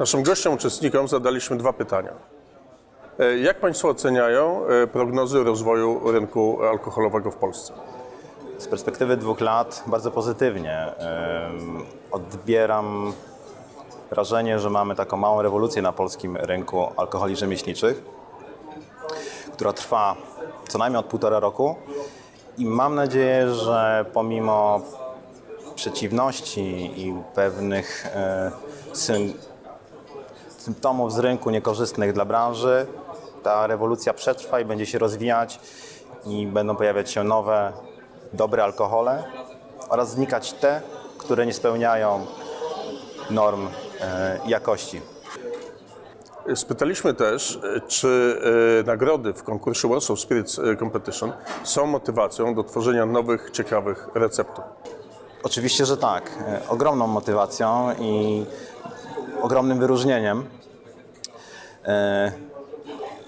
Naszym gościom, uczestnikom zadaliśmy dwa pytania. E, Jak Państwo oceniają e, prognozy rozwoju rynku alkoholowego w Polsce? Z perspektywy dwóch lat bardzo pozytywnie. Odbieram wrażenie, że mamy taką małą rewolucję na polskim rynku alkoholi rzemieślniczych, która trwa co najmniej od półtora roku i mam nadzieję, że pomimo przeciwności i pewnych e, symptomów z rynku niekorzystnych dla branży, ta rewolucja przetrwa i będzie się rozwijać i będą pojawiać się nowe, dobre alkohole oraz znikać te, które nie spełniają norm e, jakości. Spytaliśmy też, e, czy e, nagrody w konkursie Warsaw Spirits Competition są motywacją do tworzenia nowych, ciekawych receptur. Oczywiście, że tak. Ogromną motywacją i ogromnym wyróżnieniem. E,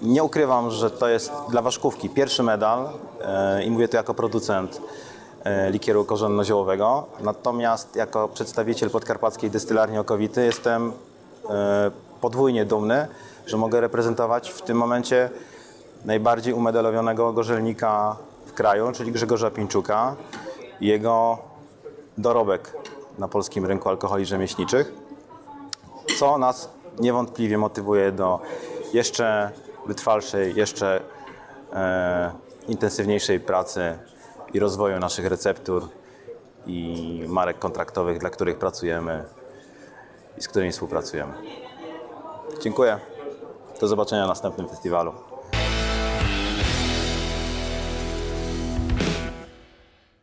Nie ukrywam, że to jest dla Waszkówki pierwszy medal e, i mówię to jako producent e, likieru korzenno-ziołowego. Natomiast jako przedstawiciel podkarpackiej dystylarni okowity jestem podwójnie dumny, że mogę reprezentować w tym momencie najbardziej umedalowionego gorzelnika w kraju, czyli Grzegorza Pińczuka i jego dorobek na polskim rynku alkoholi rzemieślniczych, co nas niewątpliwie motywuje do jeszcze wytrwalszej, jeszcze e, intensywniejszej pracy i rozwoju naszych receptur i marek kontraktowych, dla których pracujemy i z którymi współpracujemy. Dziękuję. Do zobaczenia na następnym festiwalu.